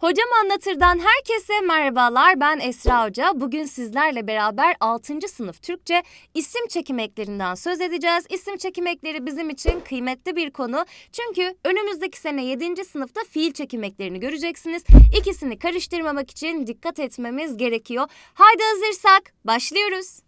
Hocam Anlatır'dan herkese merhabalar. Ben Esra Hoca. Bugün sizlerle beraber 6. sınıf Türkçe isim çekim eklerinden söz edeceğiz. İsim çekim ekleri bizim için kıymetli bir konu. Çünkü önümüzdeki sene 7. sınıfta fiil çekim eklerini göreceksiniz. İkisini karıştırmamak için dikkat etmemiz gerekiyor. Haydi hazırsak başlıyoruz.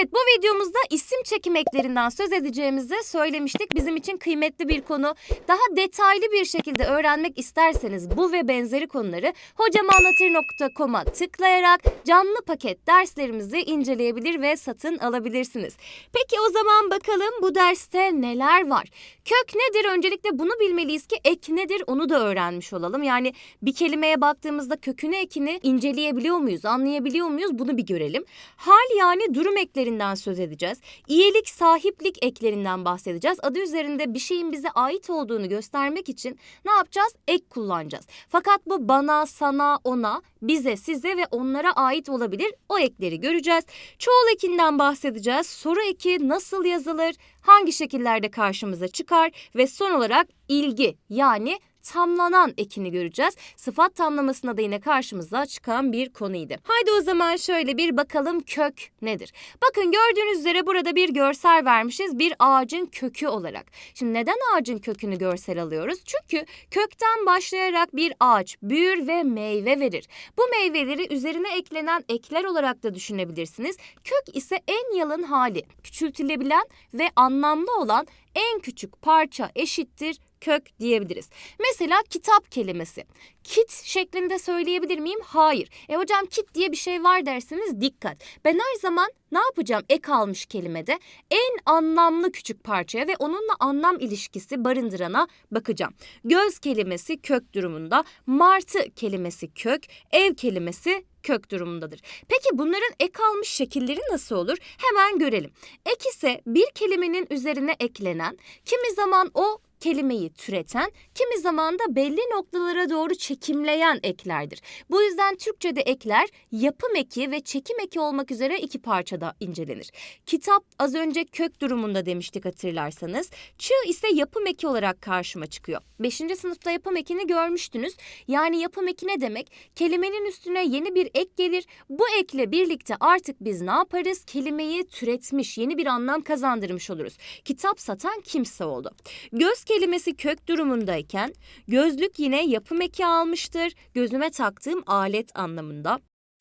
Evet bu videomuzda isim çekim eklerinden söz edeceğimizi söylemiştik. Bizim için kıymetli bir konu. Daha detaylı bir şekilde öğrenmek isterseniz bu ve benzeri konuları hocamanlatır.com'a tıklayarak canlı paket derslerimizi inceleyebilir ve satın alabilirsiniz. Peki o zaman bakalım bu derste neler var? Kök nedir? Öncelikle bunu bilmeliyiz ki ek nedir onu da öğrenmiş olalım. Yani bir kelimeye baktığımızda kökünü ekini inceleyebiliyor muyuz, anlayabiliyor muyuz bunu bir görelim. Hal yani durum eklerinden söz edeceğiz. İyilik, sahiplik eklerinden bahsedeceğiz. Adı üzerinde bir şeyin bize ait olduğunu göstermek için ne yapacağız? Ek kullanacağız. Fakat bu bana, sana, ona, bize, size ve onlara ait olabilir. O ekleri göreceğiz. Çoğul ekinden bahsedeceğiz. Soru eki nasıl yazılır? Hangi şekillerde karşımıza çıkar? Ve son olarak ilgi yani tamlanan ekini göreceğiz. Sıfat tamlamasına da yine karşımıza çıkan bir konuydu. Haydi o zaman şöyle bir bakalım kök nedir? Bakın gördüğünüz üzere burada bir görsel vermişiz bir ağacın kökü olarak. Şimdi neden ağacın kökünü görsel alıyoruz? Çünkü kökten başlayarak bir ağaç büyür ve meyve verir. Bu meyveleri üzerine eklenen ekler olarak da düşünebilirsiniz. Kök ise en yalın hali, küçültülebilen ve anlamlı olan en küçük parça eşittir kök diyebiliriz. Mesela kitap kelimesi. Kit şeklinde söyleyebilir miyim? Hayır. E hocam kit diye bir şey var dersiniz dikkat. Ben her zaman ne yapacağım ek almış kelimede? En anlamlı küçük parçaya ve onunla anlam ilişkisi barındırana bakacağım. Göz kelimesi kök durumunda, martı kelimesi kök, ev kelimesi kök durumundadır. Peki bunların ek almış şekilleri nasıl olur? Hemen görelim. Ek ise bir kelimenin üzerine eklenen, kimi zaman o kelimeyi türeten, kimi zaman da belli noktalara doğru çekimleyen eklerdir. Bu yüzden Türkçe'de ekler yapım eki ve çekim eki olmak üzere iki parçada incelenir. Kitap az önce kök durumunda demiştik hatırlarsanız. Çığ ise yapım eki olarak karşıma çıkıyor. Beşinci sınıfta yapım ekini görmüştünüz. Yani yapım eki ne demek? Kelimenin üstüne yeni bir ek gelir. Bu ekle birlikte artık biz ne yaparız? Kelimeyi türetmiş, yeni bir anlam kazandırmış oluruz. Kitap satan kimse oldu. Göz kelimesi kök durumundayken gözlük yine yapım eki almıştır. Gözüme taktığım alet anlamında.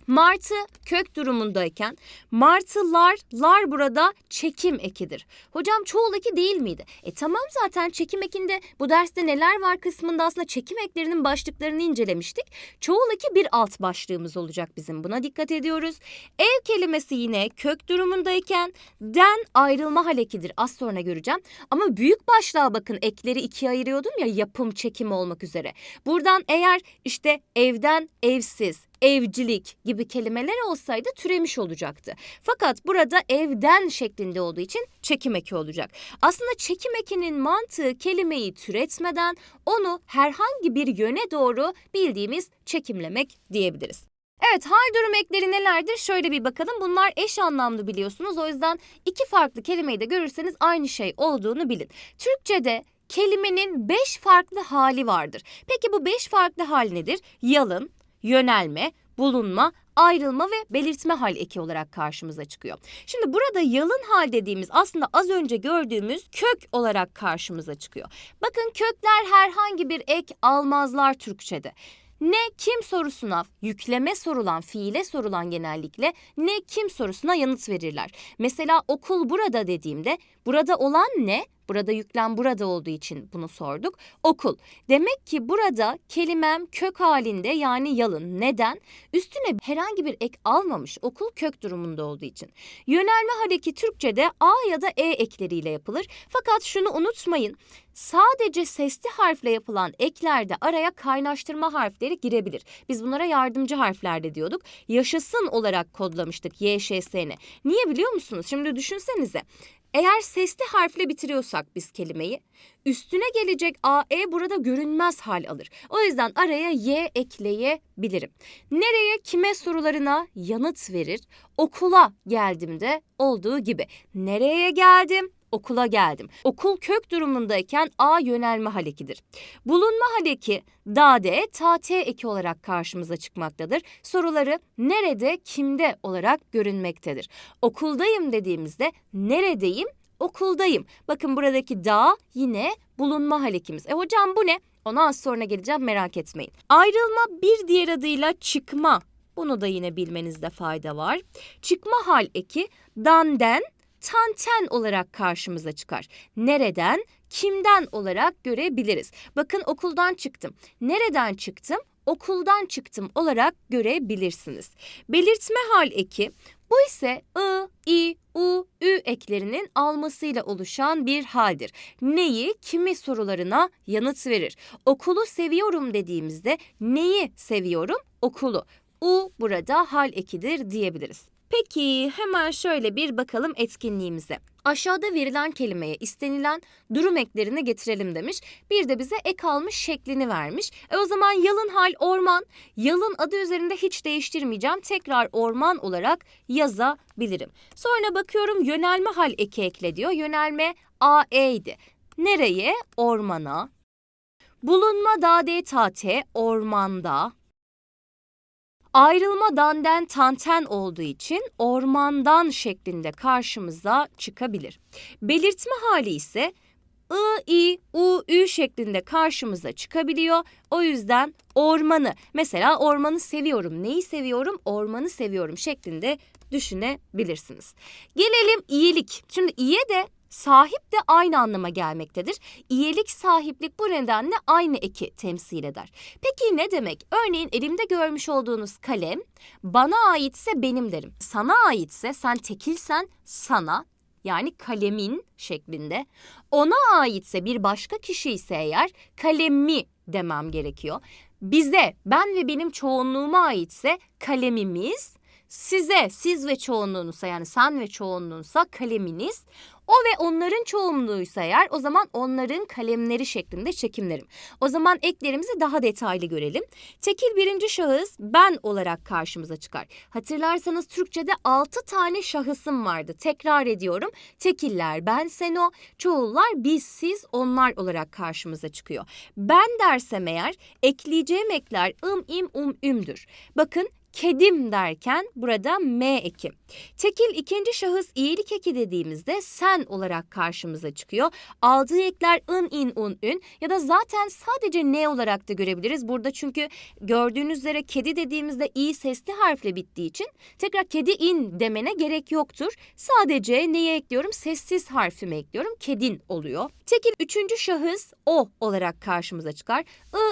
Martı kök durumundayken martılar lar burada çekim ekidir. Hocam çoğul eki değil miydi? E tamam zaten çekim ekinde bu derste neler var kısmında aslında çekim eklerinin başlıklarını incelemiştik. Çoğul eki bir alt başlığımız olacak bizim buna dikkat ediyoruz. Ev kelimesi yine kök durumundayken den ayrılma hal ekidir az sonra göreceğim. Ama büyük başlığa bakın ekleri ikiye ayırıyordum ya yapım çekim olmak üzere. Buradan eğer işte evden evsiz evcilik gibi kelimeler olsaydı türemiş olacaktı. Fakat burada evden şeklinde olduğu için çekim eki olacak. Aslında çekim ekinin mantığı kelimeyi türetmeden onu herhangi bir yöne doğru bildiğimiz çekimlemek diyebiliriz. Evet hal durum ekleri nelerdir? Şöyle bir bakalım. Bunlar eş anlamlı biliyorsunuz. O yüzden iki farklı kelimeyi de görürseniz aynı şey olduğunu bilin. Türkçe'de kelimenin beş farklı hali vardır. Peki bu beş farklı hal nedir? Yalın, yönelme, bulunma, ayrılma ve belirtme hal eki olarak karşımıza çıkıyor. Şimdi burada yalın hal dediğimiz aslında az önce gördüğümüz kök olarak karşımıza çıkıyor. Bakın kökler herhangi bir ek almazlar Türkçe'de. Ne kim sorusuna yükleme sorulan, fiile sorulan genellikle ne kim sorusuna yanıt verirler. Mesela okul burada dediğimde burada olan ne? Burada yüklem burada olduğu için bunu sorduk. Okul. Demek ki burada kelimem kök halinde yani yalın. Neden? Üstüne herhangi bir ek almamış. Okul kök durumunda olduğu için. Yönelme hareki Türkçe'de A ya da E ekleriyle yapılır. Fakat şunu unutmayın. Sadece sesli harfle yapılan eklerde araya kaynaştırma harfleri girebilir. Biz bunlara yardımcı harfler de diyorduk. Yaşasın olarak kodlamıştık YŞS'ni. Niye biliyor musunuz? Şimdi düşünsenize. Eğer sesli harfle bitiriyorsak biz kelimeyi, üstüne gelecek AE burada görünmez hal alır. O yüzden araya Y ekleyebilirim. Nereye, kime sorularına yanıt verir. Okula geldim de olduğu gibi. Nereye geldim? Okula geldim. Okul kök durumundayken A yönelme halekidir. Bulunma haleki dade, tate eki olarak karşımıza çıkmaktadır. Soruları nerede, kimde olarak görünmektedir. Okuldayım dediğimizde neredeyim? Okuldayım. Bakın buradaki da yine bulunma halekimiz. E hocam bu ne? Ona az sonra geleceğim merak etmeyin. Ayrılma bir diğer adıyla çıkma. Bunu da yine bilmenizde fayda var. Çıkma hal eki danden, tanten olarak karşımıza çıkar. Nereden, kimden olarak görebiliriz. Bakın okuldan çıktım. Nereden çıktım? Okuldan çıktım olarak görebilirsiniz. Belirtme hal eki bu ise ı, i, u, ü eklerinin almasıyla oluşan bir haldir. Neyi, kimi sorularına yanıt verir. Okulu seviyorum dediğimizde neyi seviyorum? Okulu. U burada hal ekidir diyebiliriz. Peki hemen şöyle bir bakalım etkinliğimize. Aşağıda verilen kelimeye istenilen durum eklerini getirelim demiş. Bir de bize ek almış şeklini vermiş. E o zaman yalın hal orman. Yalın adı üzerinde hiç değiştirmeyeceğim. Tekrar orman olarak yazabilirim. Sonra bakıyorum yönelme hal eki ekle diyor. Yönelme AE'ydi. Nereye? Ormana. Bulunma dade tate ormanda. Ayrılma danden tanten olduğu için ormandan şeklinde karşımıza çıkabilir. Belirtme hali ise I, I, U, Ü şeklinde karşımıza çıkabiliyor. O yüzden ormanı, mesela ormanı seviyorum, neyi seviyorum? Ormanı seviyorum şeklinde düşünebilirsiniz. Gelelim iyilik. Şimdi iye de sahip de aynı anlama gelmektedir. İyilik sahiplik bu nedenle aynı eki temsil eder. Peki ne demek? Örneğin elimde görmüş olduğunuz kalem bana aitse benim derim. Sana aitse sen tekilsen sana yani kalemin şeklinde. Ona aitse bir başka kişi ise eğer kalemi demem gerekiyor. Bize ben ve benim çoğunluğuma aitse kalemimiz, size siz ve çoğunluğunuzsa yani sen ve çoğunluğunsa kaleminiz, o ve onların çoğunluğuysa eğer o zaman onların kalemleri şeklinde çekimlerim. O zaman eklerimizi daha detaylı görelim. Tekil birinci şahıs ben olarak karşımıza çıkar. Hatırlarsanız Türkçe'de 6 tane şahısım vardı. Tekrar ediyorum. Tekiller ben, sen, o. Çoğullar biz, siz, onlar olarak karşımıza çıkıyor. Ben dersem eğer ekleyeceğim ekler ım, im, um, ümdür. Bakın kedim derken burada M eki. Tekil ikinci şahıs iyilik eki dediğimizde sen olarak karşımıza çıkıyor. Aldığı ekler ın, in, un, ün ya da zaten sadece ne olarak da görebiliriz. Burada çünkü gördüğünüz üzere kedi dediğimizde i sesli harfle bittiği için tekrar kedi in demene gerek yoktur. Sadece neyi ekliyorum? Sessiz harfimi ekliyorum. Kedin oluyor. Tekil üçüncü şahıs o olarak karşımıza çıkar.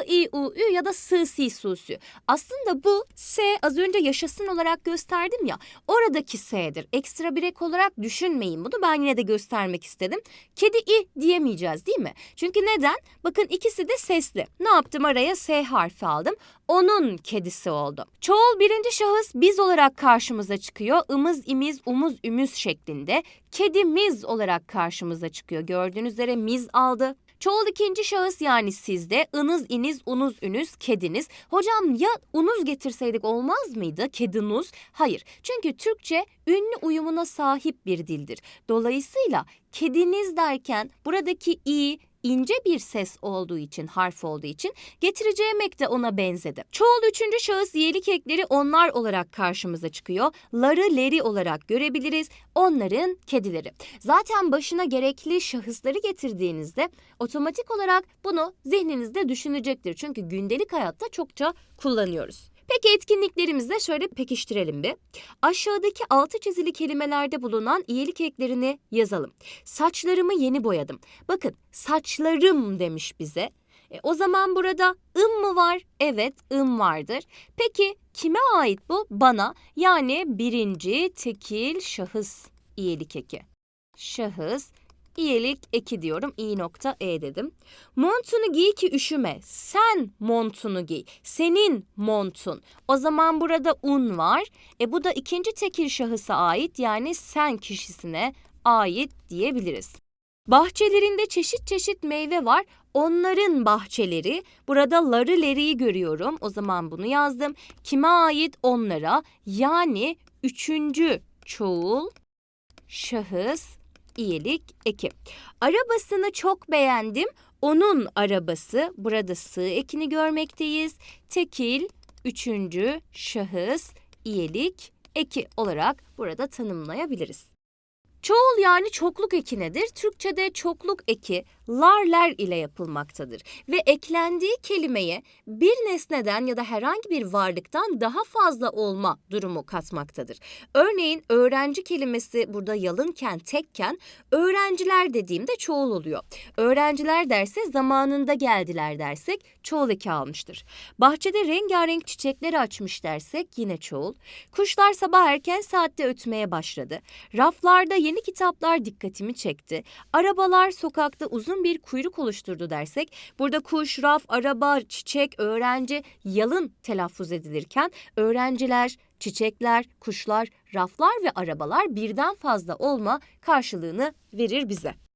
I, i, u, ü ya da sı, si, su, sü. Aslında bu S az önce yaşasın olarak gösterdim ya. Oradaki S'dir. Ekstra bir ek olarak düşünmeyin bunu. Ben yine de göstermek istedim. Kedi i diyemeyeceğiz değil mi? Çünkü neden? Bakın ikisi de sesli. Ne yaptım araya S harfi aldım. Onun kedisi oldu. Çoğul birinci şahıs biz olarak karşımıza çıkıyor. Imız, imiz, umuz, ümüz şeklinde. Kedimiz olarak karşımıza çıkıyor. Gördüğünüz üzere miz aldı. Çoğul ikinci şahıs yani sizde ınız, iniz, unuz, ünüz, kediniz. Hocam ya unuz getirseydik olmaz mıydı? Kedinuz. Hayır. Çünkü Türkçe ünlü uyumuna sahip bir dildir. Dolayısıyla kediniz derken buradaki i, ince bir ses olduğu için, harf olduğu için getireceğim ek de ona benzedi. Çoğul üçüncü şahıs iyilik ekleri onlar olarak karşımıza çıkıyor. Ları leri olarak görebiliriz. Onların kedileri. Zaten başına gerekli şahısları getirdiğinizde otomatik olarak bunu zihninizde düşünecektir. Çünkü gündelik hayatta çokça kullanıyoruz. Peki etkinliklerimizde şöyle pekiştirelim bir. Aşağıdaki altı çizili kelimelerde bulunan iyilik eklerini yazalım. Saçlarımı yeni boyadım. Bakın saçlarım demiş bize. E, o zaman burada ım mı var? Evet ım vardır. Peki kime ait bu? Bana yani birinci tekil şahıs iyilik eki. Şahıs iyilik eki diyorum. i nokta e dedim. Montunu giy ki üşüme. Sen montunu giy. Senin montun. O zaman burada un var. E bu da ikinci tekil şahısa ait yani sen kişisine ait diyebiliriz. Bahçelerinde çeşit çeşit meyve var. Onların bahçeleri. Burada ları leriyi görüyorum. O zaman bunu yazdım. Kime ait? Onlara. Yani üçüncü çoğul şahıs iyilik eki. Arabasını çok beğendim. Onun arabası. Burada sığ ekini görmekteyiz. Tekil üçüncü şahıs iyilik eki olarak burada tanımlayabiliriz. Çoğul yani çokluk eki nedir? Türkçe'de çokluk eki larler ile yapılmaktadır ve eklendiği kelimeye bir nesneden ya da herhangi bir varlıktan daha fazla olma durumu katmaktadır. Örneğin öğrenci kelimesi burada yalınken, tekken öğrenciler dediğimde çoğul oluyor. Öğrenciler derse zamanında geldiler dersek çoğul eki almıştır. Bahçede rengarenk çiçekler açmış dersek yine çoğul. Kuşlar sabah erken saatte ötmeye başladı. Raflarda yeni kitaplar dikkatimi çekti. Arabalar sokakta uzun bir kuyruk oluşturdu dersek burada kuş, raf, araba, çiçek, öğrenci yalın telaffuz edilirken öğrenciler, çiçekler, kuşlar, raflar ve arabalar birden fazla olma karşılığını verir bize.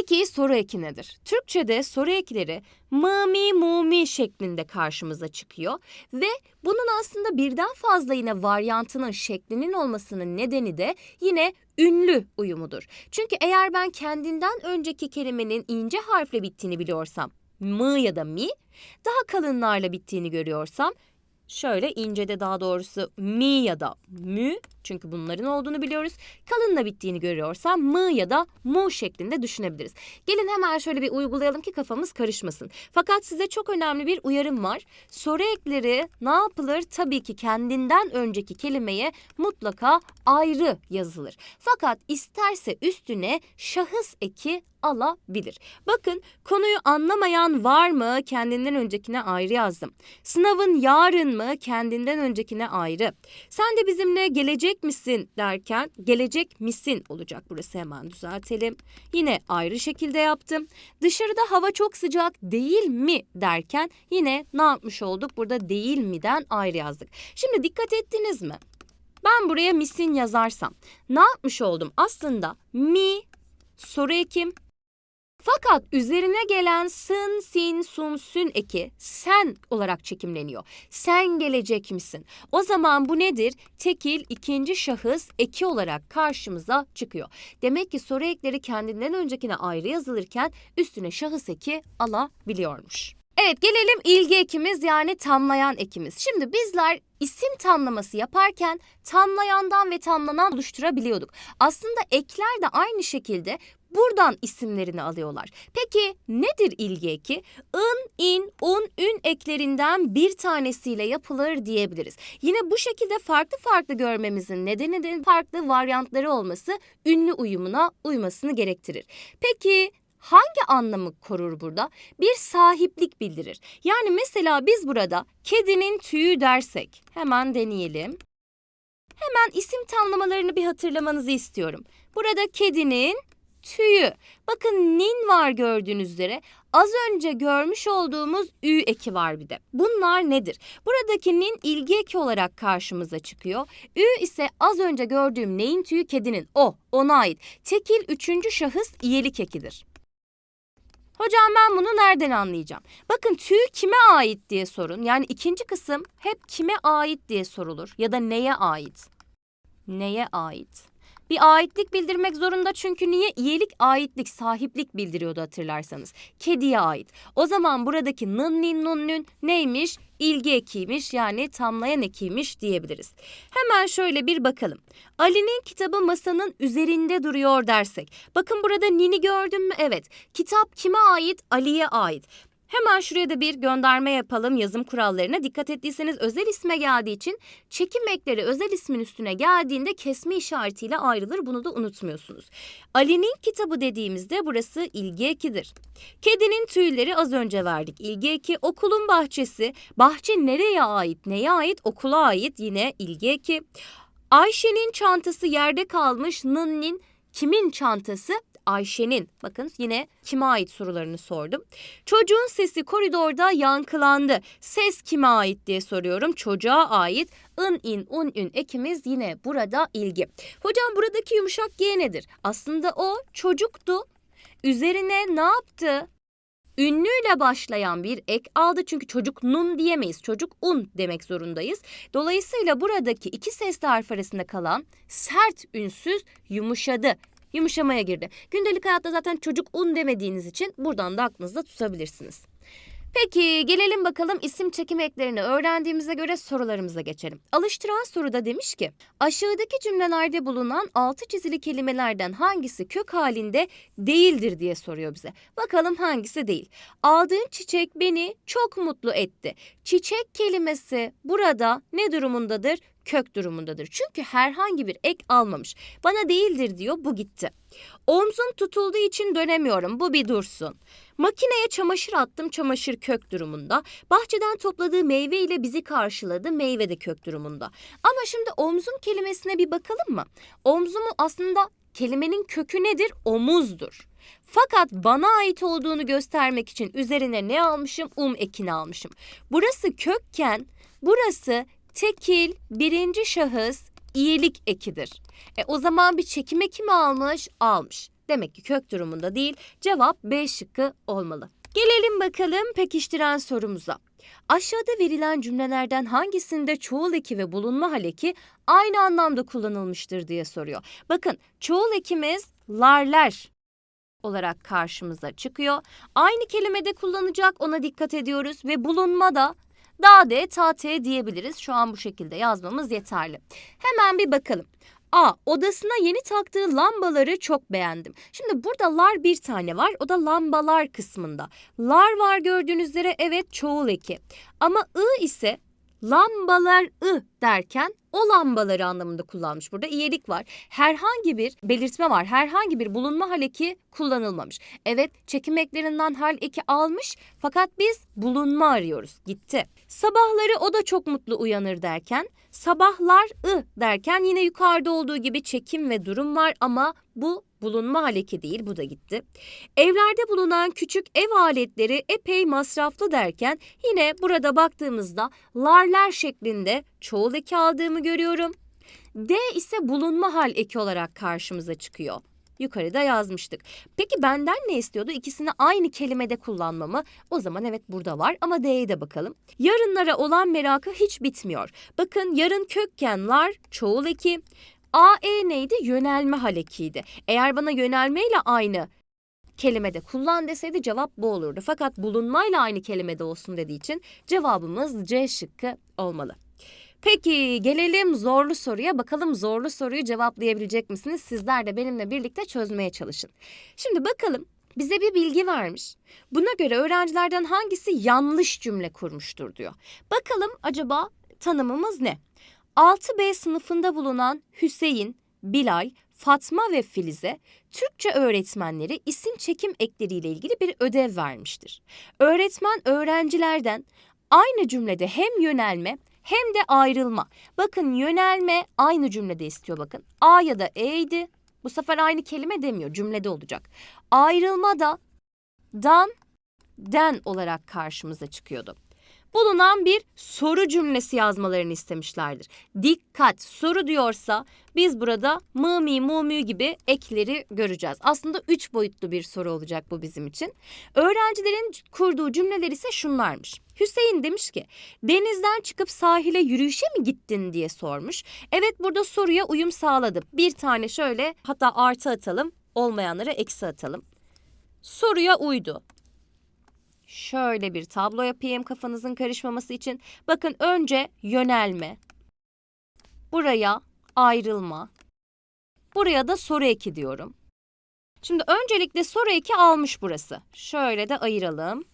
Peki soru eki nedir? Türkçe'de soru ekleri mı mi mu mi şeklinde karşımıza çıkıyor ve bunun aslında birden fazla yine varyantının şeklinin olmasının nedeni de yine ünlü uyumudur. Çünkü eğer ben kendinden önceki kelimenin ince harfle bittiğini biliyorsam mı ya da mi, daha kalınlarla bittiğini görüyorsam şöyle incede daha doğrusu mi ya da mü çünkü bunların olduğunu biliyoruz. Kalınla bittiğini görüyorsam mı ya da mu şeklinde düşünebiliriz. Gelin hemen şöyle bir uygulayalım ki kafamız karışmasın. Fakat size çok önemli bir uyarım var. Soru ekleri ne yapılır? Tabii ki kendinden önceki kelimeye mutlaka ayrı yazılır. Fakat isterse üstüne şahıs eki alabilir. Bakın konuyu anlamayan var mı? Kendinden öncekine ayrı yazdım. Sınavın yarın mı? Kendinden öncekine ayrı. Sen de bizimle gelecek misin derken gelecek misin olacak burası hemen düzeltelim. Yine ayrı şekilde yaptım. Dışarıda hava çok sıcak değil mi derken yine ne yapmış olduk? Burada değil mi'den ayrı yazdık. Şimdi dikkat ettiniz mi? Ben buraya misin yazarsam ne yapmış oldum? Aslında mi soru ekim fakat üzerine gelen sın, sin, sun, sün eki sen olarak çekimleniyor. Sen gelecek misin? O zaman bu nedir? Tekil ikinci şahıs eki olarak karşımıza çıkıyor. Demek ki soru ekleri kendinden öncekine ayrı yazılırken üstüne şahıs eki alabiliyormuş. Evet gelelim ilgi ekimiz yani tamlayan ekimiz. Şimdi bizler isim tamlaması yaparken tamlayandan ve tamlanan oluşturabiliyorduk. Aslında ekler de aynı şekilde buradan isimlerini alıyorlar. Peki nedir ilgi eki? ın, in, un, ün eklerinden bir tanesiyle yapılır diyebiliriz. Yine bu şekilde farklı farklı görmemizin nedeni de farklı varyantları olması ünlü uyumuna uymasını gerektirir. Peki hangi anlamı korur burada? Bir sahiplik bildirir. Yani mesela biz burada kedinin tüyü dersek hemen deneyelim. Hemen isim tamlamalarını bir hatırlamanızı istiyorum. Burada kedinin tüyü. Bakın nin var gördüğünüz üzere. Az önce görmüş olduğumuz ü eki var bir de. Bunlar nedir? Buradaki nin ilgi eki olarak karşımıza çıkıyor. Ü ise az önce gördüğüm neyin tüyü kedinin o, ona ait. Tekil üçüncü şahıs iyelik ekidir. Hocam ben bunu nereden anlayacağım? Bakın tüy kime ait diye sorun. Yani ikinci kısım hep kime ait diye sorulur ya da neye ait? Neye ait? Bir aitlik bildirmek zorunda çünkü niye? İyilik, aitlik, sahiplik bildiriyordu hatırlarsanız. Kediye ait. O zaman buradaki nın nin nun nün neymiş? İlgi ekiymiş yani tamlayan ekiymiş diyebiliriz. Hemen şöyle bir bakalım. Ali'nin kitabı masanın üzerinde duruyor dersek. Bakın burada nini gördün mü? Evet. Kitap kime ait? Ali'ye ait. Hemen şuraya da bir gönderme yapalım yazım kurallarına. Dikkat ettiyseniz özel isme geldiği için çekim ekleri özel ismin üstüne geldiğinde kesme işaretiyle ayrılır. Bunu da unutmuyorsunuz. Ali'nin kitabı dediğimizde burası ilgi ekidir. Kedinin tüyleri az önce verdik. İlgi eki okulun bahçesi. Bahçe nereye ait? Neye ait? Okula ait yine ilgi eki. Ayşe'nin çantası yerde kalmış. Nınnin kimin çantası? Ayşe'nin bakın yine kime ait sorularını sordum. Çocuğun sesi koridorda yankılandı. Ses kime ait diye soruyorum. Çocuğa ait. ın in un ün ekimiz yine burada ilgi. Hocam buradaki yumuşak G nedir? Aslında o çocuktu. Üzerine ne yaptı? Ünlüyle başlayan bir ek aldı çünkü çocuk nun diyemeyiz. Çocuk un demek zorundayız. Dolayısıyla buradaki iki sesli harf arasında kalan sert ünsüz yumuşadı. Yumuşamaya girdi. Gündelik hayatta zaten çocuk un demediğiniz için buradan da aklınızda tutabilirsiniz. Peki gelelim bakalım isim çekim eklerini öğrendiğimize göre sorularımıza geçelim. Alıştıran soruda demiş ki aşağıdaki cümlelerde bulunan altı çizili kelimelerden hangisi kök halinde değildir diye soruyor bize. Bakalım hangisi değil. Aldığın çiçek beni çok mutlu etti. Çiçek kelimesi burada ne durumundadır? Kök durumundadır. Çünkü herhangi bir ek almamış. Bana değildir diyor bu gitti. Omzum tutulduğu için dönemiyorum. Bu bir dursun. Makineye çamaşır attım çamaşır kök durumunda. Bahçeden topladığı meyve ile bizi karşıladı meyve de kök durumunda. Ama şimdi omzum kelimesine bir bakalım mı? Omzumu aslında kelimenin kökü nedir? Omuzdur. Fakat bana ait olduğunu göstermek için üzerine ne almışım? Um ekini almışım. Burası kökken burası tekil birinci şahıs iyilik ekidir. E o zaman bir çekim eki mi almış? Almış. Demek ki kök durumunda değil. Cevap B şıkkı olmalı. Gelelim bakalım pekiştiren sorumuza. Aşağıda verilen cümlelerden hangisinde çoğul eki ve bulunma hal eki aynı anlamda kullanılmıştır diye soruyor. Bakın çoğul ekimiz larler olarak karşımıza çıkıyor. Aynı kelimede kullanacak ona dikkat ediyoruz ve bulunma da da de ta te diyebiliriz. Şu an bu şekilde yazmamız yeterli. Hemen bir bakalım. A. Odasına yeni taktığı lambaları çok beğendim. Şimdi burada lar bir tane var. O da lambalar kısmında. Lar var gördüğünüz üzere evet çoğul eki. Ama ı ise lambalar ı derken o lambaları anlamında kullanmış. Burada iyilik var. Herhangi bir belirtme var. Herhangi bir bulunma hal eki kullanılmamış. Evet çekim eklerinden hal eki almış fakat biz bulunma arıyoruz. Gitti. Sabahları o da çok mutlu uyanır derken sabahlar ı derken yine yukarıda olduğu gibi çekim ve durum var ama bu bulunma hal eki değil bu da gitti. Evlerde bulunan küçük ev aletleri epey masraflı derken yine burada baktığımızda larler şeklinde çoğul eki aldığımı görüyorum. D ise bulunma hal eki olarak karşımıza çıkıyor. Yukarıda yazmıştık. Peki benden ne istiyordu? İkisini aynı kelimede kullanmamı. O zaman evet burada var ama D'ye de bakalım. Yarınlara olan merakı hiç bitmiyor. Bakın yarın kökkenlar çoğul eki. A, E neydi? Yönelme hal ekiydi. Eğer bana yönelmeyle aynı kelimede kullan deseydi cevap bu olurdu. Fakat bulunmayla aynı kelimede olsun dediği için cevabımız C şıkkı olmalı. Peki gelelim zorlu soruya. Bakalım zorlu soruyu cevaplayabilecek misiniz? Sizler de benimle birlikte çözmeye çalışın. Şimdi bakalım bize bir bilgi vermiş. Buna göre öğrencilerden hangisi yanlış cümle kurmuştur diyor. Bakalım acaba tanımımız ne? 6B sınıfında bulunan Hüseyin, Bilal, Fatma ve Filiz'e Türkçe öğretmenleri isim çekim ekleriyle ilgili bir ödev vermiştir. Öğretmen öğrencilerden aynı cümlede hem yönelme hem de ayrılma. Bakın yönelme aynı cümlede istiyor bakın. A ya da E'ydi. Bu sefer aynı kelime demiyor cümlede olacak. Ayrılma da dan, den olarak karşımıza çıkıyordu bulunan bir soru cümlesi yazmalarını istemişlerdir. Dikkat soru diyorsa biz burada mı mi mu gibi ekleri göreceğiz. Aslında üç boyutlu bir soru olacak bu bizim için. Öğrencilerin kurduğu cümleler ise şunlarmış. Hüseyin demiş ki denizden çıkıp sahile yürüyüşe mi gittin diye sormuş. Evet burada soruya uyum sağladı. Bir tane şöyle hatta artı atalım olmayanlara eksi atalım. Soruya uydu. Şöyle bir tablo yapayım kafanızın karışmaması için. Bakın önce yönelme. Buraya ayrılma. Buraya da soru eki diyorum. Şimdi öncelikle soru eki almış burası. Şöyle de ayıralım.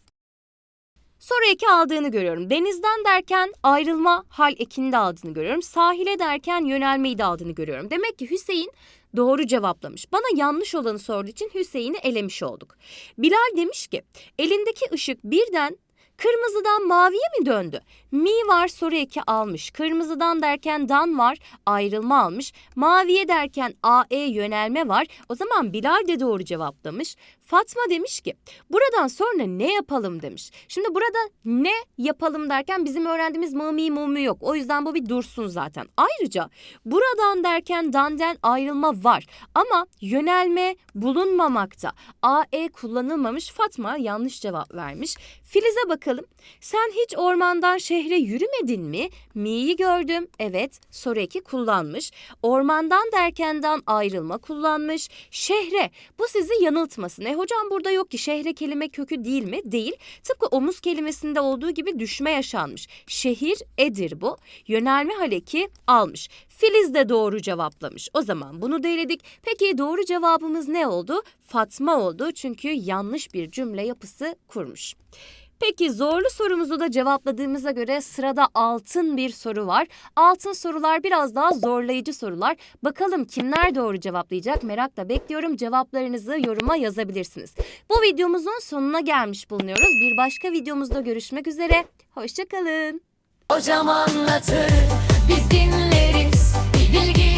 Soru eki aldığını görüyorum. Denizden derken ayrılma hal ekini de aldığını görüyorum. Sahile derken yönelmeyi de aldığını görüyorum. Demek ki Hüseyin doğru cevaplamış. Bana yanlış olanı sorduğu için Hüseyin'i elemiş olduk. Bilal demiş ki elindeki ışık birden Kırmızıdan maviye mi döndü? Mi var soru eki almış. Kırmızıdan derken dan var ayrılma almış. Maviye derken AE yönelme var. O zaman Bilal de doğru cevaplamış. Fatma demiş ki buradan sonra ne yapalım demiş. Şimdi burada ne yapalım derken bizim öğrendiğimiz mı mi mu mu yok. O yüzden bu bir dursun zaten. Ayrıca buradan derken danden ayrılma var. Ama yönelme bulunmamakta. AE kullanılmamış. Fatma yanlış cevap vermiş. Filiz'e bakalım. Sen hiç ormandan şehre yürümedin mi? Mi'yi gördüm. Evet. Soru eki kullanmış. Ormandan derkenden ayrılma kullanmış. Şehre. Bu sizi yanıltmasın. E hocam burada yok ki şehre kelime kökü değil mi? Değil. Tıpkı omuz kelimesinde olduğu gibi düşme yaşanmış. Şehir edir bu. Yönelme haleki almış. Filiz de doğru cevaplamış. O zaman bunu da eledik. Peki doğru cevabımız ne oldu? Fatma oldu çünkü yanlış bir cümle yapısı kurmuş. Peki zorlu sorumuzu da cevapladığımıza göre sırada altın bir soru var. Altın sorular biraz daha zorlayıcı sorular. Bakalım kimler doğru cevaplayacak merakla bekliyorum. Cevaplarınızı yoruma yazabilirsiniz. Bu videomuzun sonuna gelmiş bulunuyoruz. Bir başka videomuzda görüşmek üzere. Hoşçakalın. Hocam anlatır, biz dinleriz. Bilgi